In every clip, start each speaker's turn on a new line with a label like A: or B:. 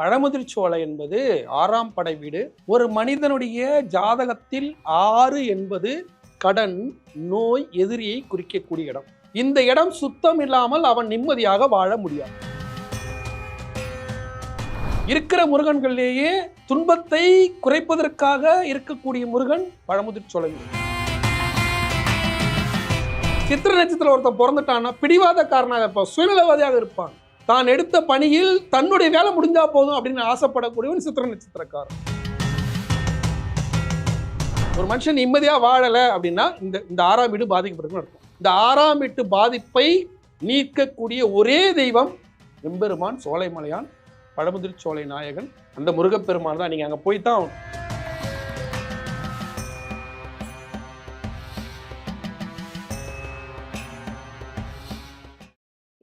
A: பழமுதிர்ச்சோலை என்பது ஆறாம் படை வீடு. ஒரு மனிதனுடைய ஜாதகத்தில் ஆறு என்பது கடன் நோய் எதிரியை குறிக்கக்கூடிய இடம். இந்த இடம் சுத்தம் இல்லாமல் அவன் நிம்மதியாக வாழ முடியாது. இருக்கிற முருகன்களிலேயே துன்பத்தை குறைப்பதற்காக இருக்கக்கூடிய முருகன் பழமுதிர்ச்சோலை சித்திர நட்சத்திரம் ஒருத்தன் பிறந்துட்டான்னா பிடிவாதக்காரனாக இருப்பான் சுயநலவாதியாக இருப்பான். தான் எடுத்த பணியில் தன்னுடைய வேலை முடிஞ்சா போதும் அப்படின்னு ஆசைப்படக்கூடியவன் சித்திர நட்சத்திரக்காரன் ஒரு மனுஷன் நிம்மதியாக வாழலை அப்படின்னா இந்த இந்த ஆறாம் வீடு பாதிக்கப்படுதுன்னு அர்த்தம். இந்த ஆறாம் வீட்டு பாதிப்பை நீக்கக்கூடிய ஒரே தெய்வம் எம்பெருமான் சோலைமலையான் பழமுதிர் சோலை நாயகன் அந்த முருகப்பெருமான் தான். நீங்கள் அங்கே போய் தான்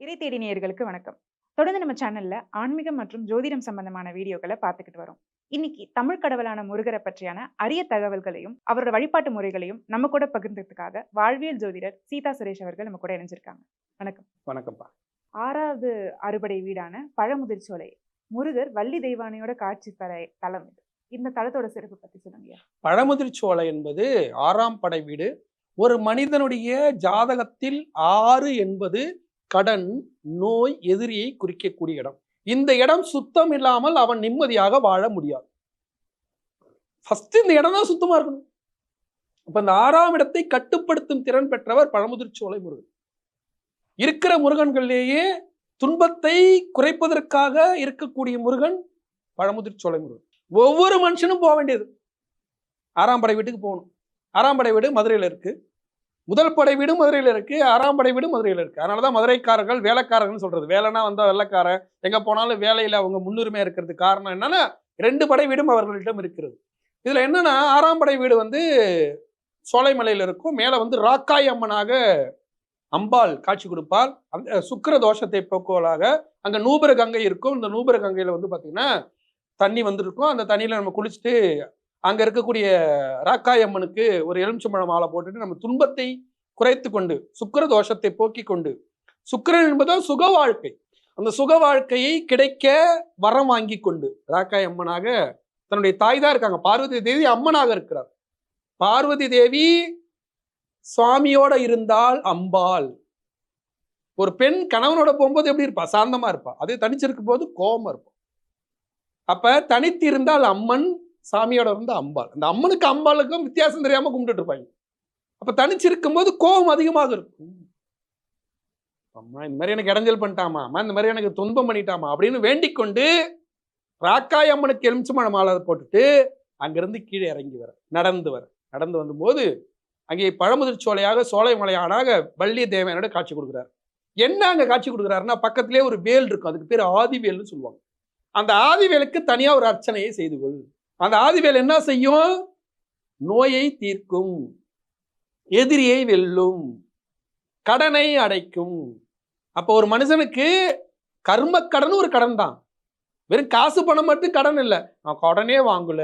B: இறை தேடி நேயர்களுக்கு வணக்கம். தொடர்ந்து நம்ம சேனல்ல ஆன்மீகம் மற்றும் ஜோதிடம் சம்பந்தமான வீடியோக்களை பார்த்துக்கிட்டு வரோம். இன்னைக்கு தமிழ் கடவுளான முருகரை பற்றியான அரிய தகவல்களையும் அவரோட வழிபாட்டு முறைகளையும் நம்ம கூட பகிர்ந்ததுக்காக வாழ்வியல் ஜோதிடர் சீதா சுரேஷ் அவர்கள் நம்ம கூட இணைஞ்சிருக்காங்க. வணக்கம்.
A: வணக்கம்ப்பா.
B: ஆறாவது அறுபடை வீடான பழமுதிர்ச்சோலை முருகர் வள்ளி தெய்வானையோட காட்சி பெற தலம் இது. இந்த தலத்தோட சிறப்பு பத்தி சொல்லுங்க
A: பழமுதிர் சோலை என்பது ஆறாம் படை வீடு. ஒரு மனிதனுடைய ஜாதகத்தில் ஆறு என்பது கடன் நோய் எதிரியை குறிக்கக்கூடிய இடம். இந்த இடம் சுத்தம் இல்லாமல் அவன் நிம்மதியாக வாழ முடியாது. ஃபர்ஸ்ட் இந்த இடம் தான் சுத்தமா இருக்கணும். அப்ப இந்த ஆறாம் இடத்தை கட்டுப்படுத்தும் திறன் பெற்றவர் பழமுதிர் சோலை முருகன். இருக்கிற முருகன்களிலேயே துன்பத்தை குறைப்பதற்காக இருக்கக்கூடிய முருகன் பழமுதிர் சோலை முருகன். ஒவ்வொரு மனுஷனும் போக வேண்டியது. ஆறாம் படை வீட்டுக்கு போகணும். ஆறாம் படை வீடு மதுரையில் இருக்கு. முதல் படை வீடு மதுரையில் இருக்கு ஆறாம் படை வீடு மதுரையில் இருக்கு. அதனால தான் மதுரைக்காரர்கள் வேலைக்காரர்கள்னு சொல்றது. வேலைனா வந்தால் வெள்ளைக்காரன். எங்க போனாலும் வேலையில அவங்க முன்னுரிமை இருக்கிறதுக்கு காரணம் என்னன்னா ரெண்டு படை வீடும் அவர்களிடம் இருக்கிறது. இதுல என்னன்னா ஆறாம் படை வீடு வந்து சோலைமலையில் இருக்கும். மேலே வந்து ராக்காய் அம்மனாக அம்பாள் காட்சி கொடுப்பாள். அந்த சுக்கிர தோஷத்தை போக்குவலாக அங்கே நூபர கங்கை இருக்கும். இந்த நூபர கங்கையில் வந்து பார்த்தீங்கன்னா தண்ணி வந்திருக்கும். அந்த தண்ணியில் நம்ம குளிச்சுட்டு அங்க இருக்கக்கூடிய ராக்காய் அம்மனுக்கு ஒரு எலுமிச்சம்பழம் மாலை போட்டுட்டு நம்ம துன்பத்தை குறைத்து கொண்டு சுக்கிர தோஷத்தை போக்கி கொண்டு சுக்கிரன் என்பதோ சுக வாழ்க்கை. அந்த சுக வாழ்க்கையை கிடைக்க வரம் வாங்கி கொண்டு ராக்காய் அம்மனாக தன்னுடைய தாய் தான் இருக்காங்க. பார்வதி தேவி அம்மனாக இருக்கிறார். பார்வதி தேவி சுவாமியோட இருந்தால் அம்பாள். ஒரு பெண் கணவனோட போகும்போது எப்படி இருப்பா? சாந்தமா இருப்பா. அதே தனிச்சிருக்கும் போது கோபமா இருப்பா. அப்ப தனித்து இருந்தால் அம்மன் சாமியோட இருந்த அம்பாள். அந்த அம்மனுக்கு அம்பாளுக்கும் வித்தியாசம் தெரியாம கும்பிட்டுட்டு இருப்பாங்க. அப்ப தனிச்சிருக்கும் போது கோபம் அதிகமாக இருக்கும். அம்மா இந்த மாதிரி எனக்கு இடைஞ்சல் பண்ணிட்டாமா அம்மா இந்த மாதிரி எனக்கு துன்பம் பண்ணிட்டாமா அப்படின்னு வேண்டிக் கொண்டு ராக்காய் அம்மனுக்கு எலுமிச்சம்பழம் மாலை போட்டுட்டு அங்கிருந்து கீழே இறங்கி வர நடந்து வர. நடந்து வந்தபோது அங்கே பழமுதிர் சோலையாக சோலை மலையானாக வள்ளி தேவையானோட காட்சி கொடுக்குறாரு. என்ன அங்க காட்சி கொடுக்குறாருன்னா பக்கத்திலே ஒரு வேல் இருக்கும். அதுக்கு பேர் ஆதிவேல்னு சொல்லுவாங்க. அந்த ஆதிவேலுக்கு தனியா ஒரு அர்ச்சனையை செய்து கொள். அந்த ஆதிவேல் என்ன செய்யும்? நோயை தீர்க்கும். எதிரியை வெல்லும். கடனை அடைக்கும். அப்போ ஒரு மனுஷனுக்கு கர்ம கடன் ஒரு கடன் தான் வெறும் காசு பணம் மட்டும் கடன் இல்லை. நான் கடனே வாங்கல.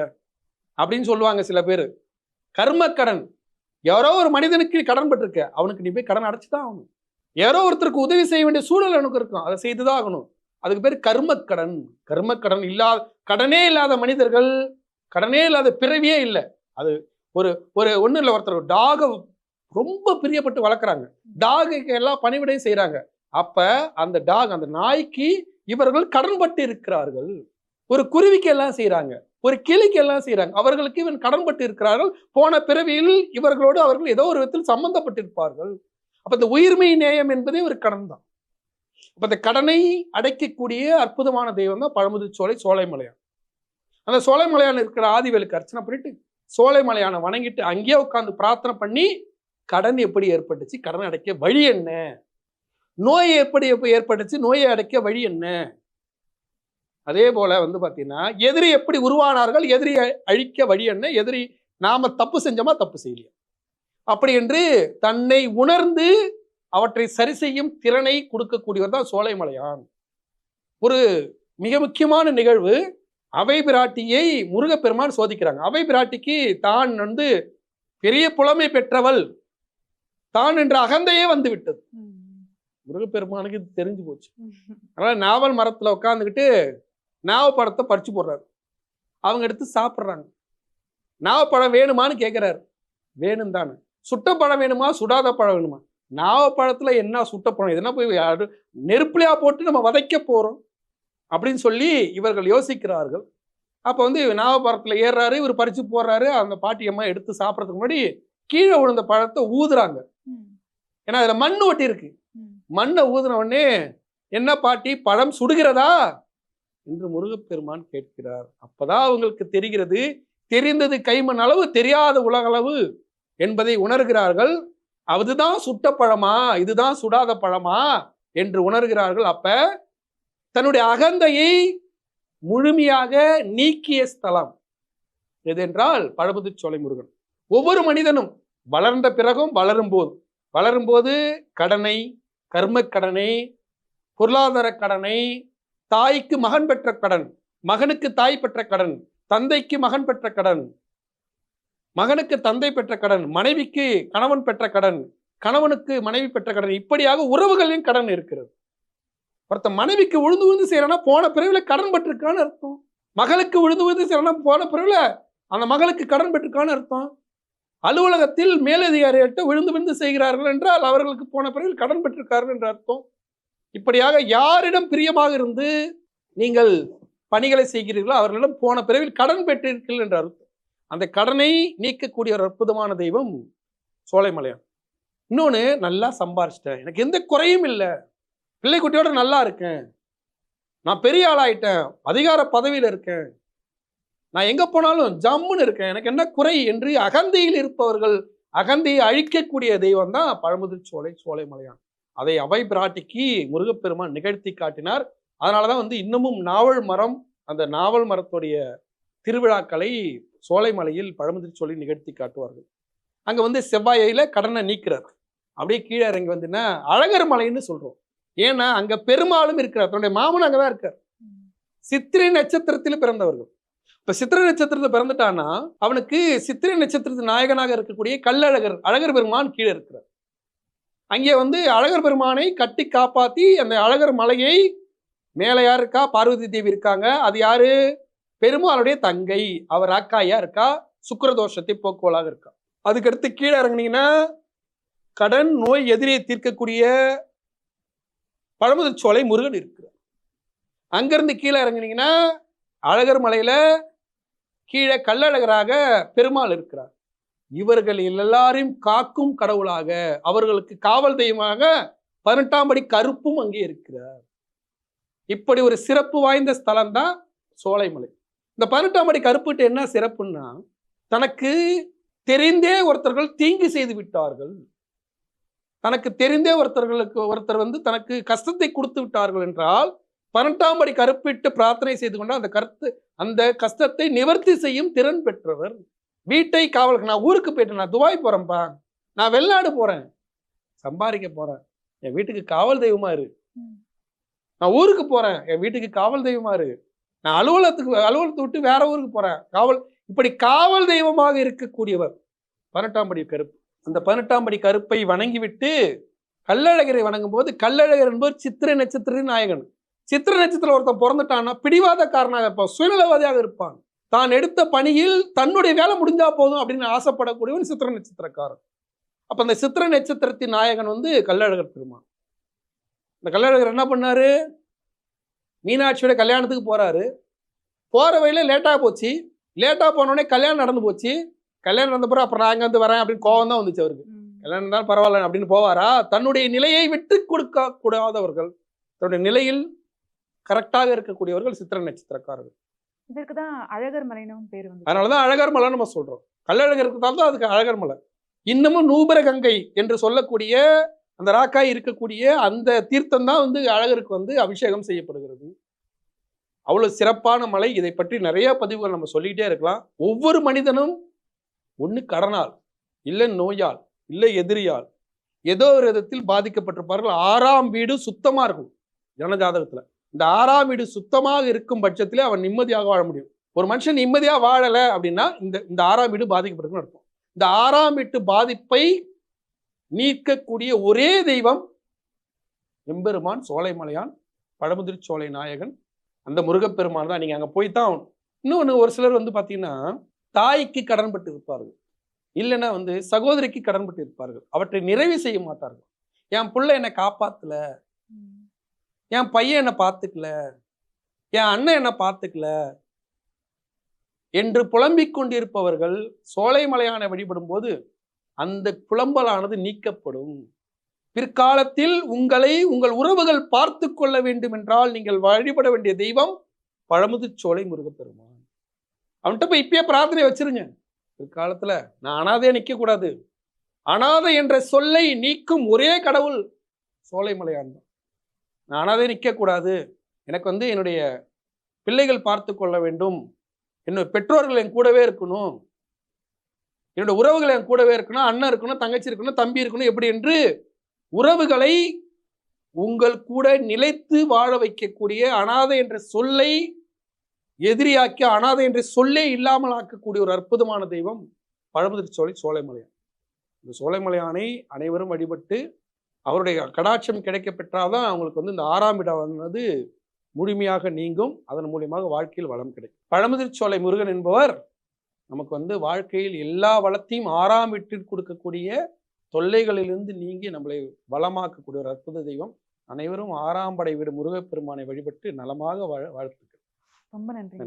A: அப்படின்னு சொல்லுவாங்க சில பேர். கர்ம கடன். யாரோ ஒரு மனிதனுக்கு கடன் பட்டிருக்க. அவனுக்கு நீ போய் கடன் அடைச்சு தான் ஆகணும். யாரோ ஒருத்தருக்கு உதவி செய்ய வேண்டிய சூழல் எனக்கு இருக்கும். அதை செய்து தான் ஆகணும். அதுக்கு பேர் கர்மக்கடன் கர்மக்கடன் இல்லாத கடனே இல்லாத மனிதர்கள் கடனே இல்லாத பிறவியே இல்லை. அது ஒரு ஒரு ஒன்றும் இல்லை ஒருத்தர். டாகை ரொம்ப பிரியப்பட்டு வளர்க்குறாங்க. டாகுக்கு எல்லாம் பணிவிடையும் செய்கிறாங்க அப்போ அந்த டாக் அந்த நாய்க்கு இவர்கள் கடன்பட்டு இருக்கிறார்கள். ஒரு குருவிக்கு எல்லாம் செய்கிறாங்க ஒரு கிளிக்கு எல்லாம் செய்கிறாங்க அவர்களுக்கு இவன் கடன்பட்டு இருக்கிறார்கள். போன பிறவியில் இவர்களோடு அவர்கள் ஏதோ ஒரு விதத்தில் சம்பந்தப்பட்டிருப்பார்கள். அப்போ இந்த உயிர்மை நேயம் என்பதே ஒரு கடன் தான். அப்போ இந்த கடனை அடைக்கக்கூடிய அற்புதமான தெய்வம் தான் பழமுதிர் சோலை சோலைமலையான் அந்த சோலைமலையான் இருக்கிற ஆதிவேலுக்கு அர்ச்சனை பண்ணிட்டு சோலைமலையானை வணங்கிட்டு அங்கேயே உட்காந்து பிரார்த்தனை பண்ணி கடன் எப்படி ஏற்பட்டுச்சு? கடன் அடைக்க வழி என்ன? நோய் எப்படி எப்போ ஏற்பட்டுச்சு? நோயை அடைக்க வழி என்ன? அதே போல வந்து பார்த்தீங்கன்னா எதிரி எப்படி உருவானார்கள்? எதிரி அழிக்க வழி என்ன? எதிரி நாம தப்பு செஞ்சோமா? தப்பு செய்யலையா? அப்படி என்று தன்னை உணர்ந்து அவற்றை சரி செய்யும் திறனை கொடுக்கக்கூடியவர் தான் சோலைமலையான் ஒரு மிக முக்கியமான நிகழ்வு அவை பிராட்டியை முருகப்பெருமான் சோதிக்கிறாங்க. அவை பிராட்டிக்கு தான் வந்து பெரிய புலமை பெற்றவள். தான் என்ற அகந்தையே வந்து விட்டது முருகப்பெருமானுக்கு இது தெரிஞ்சு போச்சு. அதனால நாவல் மரத்துல உட்காந்துக்கிட்டு நாவப்பழத்தை பறிச்சு போடுறாரு. அவங்க எடுத்து சாப்பிட்றாங்க. நாவப்பழம் வேணுமான்னு கேட்குறாரு வேணும் தானே. சுட்ட பழம் வேணுமா? சுடாத பழம் வேணுமா? நாவப்பழத்துல என்ன சுட்ட பழம்? இது என்ன போய் நெருப்புலையா போட்டு நம்ம வதைக்க போறோம். அப்படின்னு சொல்லி இவர்கள் யோசிக்கிறார்கள். அப்போ வந்து நாவப்பழத்தில் ஏறுறாரு இவர் பறிச்சு போடுறாரு அந்த பாட்டியம்மா எடுத்து சாப்பிட்றதுக்கு முன்னாடி கீழே விழுந்த பழத்தை ஊதுறாங்க. ஏன்னா அதில் மண் ஒட்டி இருக்கு. மண்ணை ஊதுன உடனே என்ன பாட்டி பழம் சுடுகிறதா? என்று முருகப்பெருமான் கேட்கிறார். அப்பதான் அவங்களுக்கு தெரிகிறது தெரிந்தது கைமண் அளவு தெரியாத உலகளவு என்பதை உணர்கிறார்கள். அதுதான் சுட்ட பழமா? இதுதான் சுடாத பழமா? என்று உணர்கிறார்கள். அப்ப தன்னுடைய அகந்தையை முழுமையாக நீக்கிய ஸ்தலம். எதென்றால் பழமுதிர்ச்சோலை முருகன். ஒவ்வொரு மனிதனும் வளர்ந்த பிறகும் வளரும் போது வளரும்போது கடனை கர்ம கடனை பொருளாதார கடனை தாய்க்கு மகன் பெற்ற கடன் மகனுக்கு தாய் பெற்ற கடன் தந்தைக்கு மகன் பெற்ற கடன் மகனுக்கு தந்தை பெற்ற கடன் மனைவிக்கு கணவன் பெற்ற கடன் கணவனுக்கு மனைவி பெற்ற கடன் இப்படியாக உறவுகளின் கடன் இருக்கிறது. ஒருத்த மனைவிக்கு விழுந்து விழுந்து செய்யறனா போன பிறவில கடன் பட்டிருக்கான்னு அர்த்தம். மகளுக்கு விழுந்து விழுந்து செய்யறனா போன பிறவில அந்த மகளுக்கு கடன் பெற்றிருக்கான்னு அர்த்தம். அலுவலகத்தில் மேலதிகாரிகிட்ட விழுந்து விழுந்து செய்கிறார்கள் என்றால் அவர்களுக்கு போன பிறவில் கடன் பெற்றிருக்கார்கள் என்ற அர்த்தம். இப்படியாக யாரிடம் பிரியமாக இருந்து நீங்கள் பணிகளை செய்கிறீர்களோ அவர்களிடம் போன பிறவில் கடன் பெற்றிருக்கீர்கள் என்ற அர்த்தம். அந்த கடனை நீக்கக்கூடிய ஒரு அற்புதமான தெய்வம் சோலைமலையான். இன்னொன்று நல்லா சம்பாரிச்சிட்டேன் எனக்கு எந்த குறையும் இல்லை. பிள்ளை குட்டியோட நல்லா இருக்கேன். நான் பெரிய ஆளாயிட்டேன். அதிகார பதவியில் இருக்கேன். நான் எங்கே போனாலும் ஜம்முன்னு இருக்கேன். எனக்கு என்ன குறை என்று அகந்தியில் இருப்பவர்கள் அகந்தியை அழிக்கக்கூடிய தெய்வம் தான் பழமுதிர் சோலை சோலைமலையான் அதை அவை பிராட்டிக்கு முருகப்பெருமான் நிகழ்த்தி காட்டினார். அதனால தான் வந்து இன்னமும் நாவல் மரம் அந்த நாவல் மரத்துடைய திருவிழாக்களை சோலைமலையில் பழமுதிர் சோலை நிகழ்த்தி காட்டுவார்கள். அங்கே வந்து செவ்வாயில கடனை நீக்கிறார். அப்படியே கீழே இறங்கி வந்துன்னா அழகர் மலைன்னு சொல்கிறோம் ஏன்னா அங்க பெருமாளும் இருக்கிறார். தன்னுடைய மாமன் அங்கதான் இருக்கார். சித்திரை நட்சத்திரத்தில் பிறந்தவர்கள். இப்ப சித்திரை நட்சத்திரத்தில் பிறந்துட்டான்னா அவனுக்கு சித்திரை நட்சத்திரத்து நாயகனாக இருக்கக்கூடிய கல்லழகர் அழகர் பெருமான் கீழே இருக்கிறார். அங்கே வந்து அழகர் பெருமானை கட்டி காப்பாத்தி அந்த அழகர் மலையை மேலே யார் இருக்கா? பார்வதி தேவி இருக்காங்க. அது யாரு? பெருமாளுடைய தங்கை. அவர் அக்காயா இருக்கா? சுக்கரதோஷத்தை போக்குவலாக இருக்கா. அதுக்கடுத்து கீழே இறங்குனீங்கன்னா கடன் நோய் எதிரியை தீர்க்கக்கூடிய பழமுதிர் சோலை முருகன் இருக்கிறார். அங்கிருந்து கீழே இறங்குனீங்கன்னா அழகர் மலையில கீழே கல்லழகராக பெருமாள் இருக்கிறார். இவர்கள் எல்லாரையும் காக்கும் கடவுளாக அவர்களுக்கு காவல் தெய்வமாக பதினெட்டாம் படி கருப்பும் அங்கே இருக்கிறார். இப்படி ஒரு சிறப்பு வாய்ந்த ஸ்தலம் தான் சோலைமலை இந்த பதினெட்டாம் படி கருப்புட்டு என்ன சிறப்புன்னா தனக்கு தெரிந்தே ஒருத்தர்கள் தீங்கு செய்து விட்டார்கள். தனக்கு தெரிந்தே ஒருத்தர்களுக்கு ஒருத்தர் வந்து தனக்கு கஷ்டத்தை கொடுத்து விட்டார்கள் என்றால் பதினெட்டாம் படி கருப்பிட்டு பிரார்த்தனை செய்து கொண்டால் அந்த கருத்து அந்த கஷ்டத்தை நிவர்த்தி செய்யும் திறன் பெற்றவர். வீட்டை காவலுக்கு நான் ஊருக்கு போயிட்டேன் நான் துபாய் போறேன்ப்பா நான் வெளிநாடு போறேன் சம்பாதிக்க போறேன். என் வீட்டுக்கு காவல் தெய்வமா இரு. நான் ஊருக்கு போறேன் என் வீட்டுக்கு காவல் தெய்வமா இரு. நான் அலுவலகத்துக்கு அலுவலகத்தை விட்டு வேற ஊருக்கு போறேன். காவல் இப்படி காவல் தெய்வமாக இருக்கக்கூடியவர் பதினெட்டாம் படி கருப்பு. அந்த பதினெட்டாம் படி கருப்பை வணங்கிவிட்டு கல்லழகரை வணங்கும் போது கல்லழகர் என்பவர் சித்திரை நட்சத்திர நாயகன். சித்திரை நட்சத்திரம் ஒருத்தன் பிறந்துட்டான்னா பிடிவாதக்காரனாக இருப்பான் சுயநலவாதியாக இருப்பான். தான் எடுத்த பணியில் தன்னுடைய வேலை முடிஞ்சா போதும் அப்படின்னு ஆசைப்படக்கூடியவன் சித்திர நட்சத்திரக்காரன். அப்ப அந்த சித்திர நட்சத்திரத்தின் நாயகன் வந்து கல்லழகர் பெருமான். இந்த கல்லழகர் என்ன பண்ணாரு? மீனாட்சியோட கல்யாணத்துக்கு போறாரு. போற வழியில லேட்டா போச்சு. லேட்டா போனோடனே கல்யாணம் நடந்து போச்சு. கல்யாணம் பிறகு அப்புறம் நான் இங்க வந்து வரேன் அப்படின்னு கோவம் தான் வந்துச்சு அவருக்கு. கல்யாணம் தான் பரவாயில்ல அப்படின்னு போவாரா? தன்னுடைய நிலையை விட்டு கொடுக்க கூடாதவர்கள் தன்னுடைய நிலையில் கரெக்டாக இருக்கக்கூடியவர்கள் சித்திர நட்சத்திரக்காரர்கள்.
B: இதற்கு தான் அழகர் மலைனும் பேர் வந்து
A: அதனாலதான் அழகர் மலை நம்ம சொல்றோம். கல்லழகர் இருக்கிறதால தான் அதுக்கு அழகர் மலை. இன்னமும் நூபர கங்கை என்று சொல்லக்கூடிய அந்த ராக்காய் இருக்கக்கூடிய அந்த தீர்த்தம் தான் வந்து அழகருக்கு வந்து அபிஷேகம் செய்யப்படுகிறது. அவ்வளவு சிறப்பான மலை. இதை பற்றி நிறைய பதிவுகள் நம்ம சொல்லிக்கிட்டே இருக்கலாம். ஒவ்வொரு மனிதனும் ஒண்ணு கடனால் இல்லை நோயால் இல்லை எதிரியால். ஏதோ ஒரு விதத்தில் பாதிக்கப்பட்டிருப்பார்கள். ஆறாம் வீடு சுத்தமா இருக்கும் ஜனஜாதகத்துல. இந்த ஆறாம் வீடு சுத்தமாக இருக்கும் பட்சத்திலே அவன் நிம்மதியாக வாழ முடியும். ஒரு மனுஷன் நிம்மதியா வாழலை அப்படின்னா இந்த இந்த ஆறாம் வீடு பாதிக்கப்பட்டிருக்குன்னு அர்த்தம். இந்த ஆறாம் வீட்டு பாதிப்பை நீக்கக்கூடிய ஒரே தெய்வம் எம்பெருமான் சோலைமலையான் பழமுதிர் சோலை நாயகன் அந்த முருகப்பெருமான் தான். நீங்க அங்க போய் தான் ஆகணும். இன்னொன்னு ஒரு சிலர் வந்து பாத்தீங்கன்னா தாய்க்கு கடன்பட்டு இருப்பார்கள். இல்லைன்னா வந்து சகோதரிக்கு கடன்பட்டு இருப்பார்கள். அவற்றை நிறைவு செய்ய மாட்டார்கள். என் புள்ள என்னை காப்பாத்தல. என் பையன் என்னை பார்த்துக்கல. என் அண்ணன் என்னை பார்த்துக்கல. என்று புலம்பிக் கொண்டிருப்பவர்கள் சோலைமலையானை வழிபடும் போது அந்த புலம்பலானது நீக்கப்படும். பிற்காலத்தில் உங்களை உங்கள் உறவுகள் பார்த்து கொள்ள வேண்டும் என்றால் நீங்கள் வழிபட வேண்டிய தெய்வம் பழமுதிர்ச்சோலை முருகப்பெருமான். அவன்கிட்ட போய் இப்பயே பிரார்த்தனை வச்சிருங்க. பிற்காலத்தில் நான் அனாதையா நிற்கக்கூடாது அனாதை என்ற சொல்லை நீக்கும் ஒரே கடவுள் சோலைமலையான் தான். நான் அனாதை நிற்கக்கூடாது எனக்கு வந்து என்னுடைய பிள்ளைகள் பார்த்து கொள்ள வேண்டும். என்னுடைய பெற்றோர்கள் என் கூடவே இருக்கணும். என்னுடைய உறவுகள் என் கூடவே இருக்கணும். அண்ணன் இருக்கணும் தங்கச்சி இருக்கணும் தம்பி இருக்கணும். எப்படி என்று உறவுகளை உங்கள் கூட நிலைத்து வாழ வைக்கக்கூடிய அனாதை என்ற சொல்லை எதிரியாக்கி அனாதை என்ற சொல்லே இல்லாமல் ஆக்கக்கூடிய ஒரு அற்புதமான தெய்வம் பழமுதிர்ச்சோலை சோலைமலையான். இந்த சோலைமலையானை அனைவரும் வழிபட்டு அவருடைய கடாட்சம் கிடைக்க பெற்றால்தான் அவங்களுக்கு வந்து இந்த ஆறாம் இடமானது முழுமையாக நீங்கும். அதன் மூலியமாக வாழ்க்கையில் வளம் கிடைக்கும். பழமுதிர்ச்சோலை முருகன் என்பவர் நமக்கு வந்து வாழ்க்கையில் எல்லா வளத்தையும் ஆறாம் வீட்டில் கொடுக்கக்கூடிய தொல்லைகளிலிருந்து நீங்கி நம்மளை வளமாக்கக்கூடிய ஒரு அற்புத தெய்வம். அனைவரும் ஆறாம் படை வீடு முருகப்பெருமானை வழிபட்டு நலமாக வாழ வாழ்த்துக்கள்
B: ரொம்ப
A: நன்றி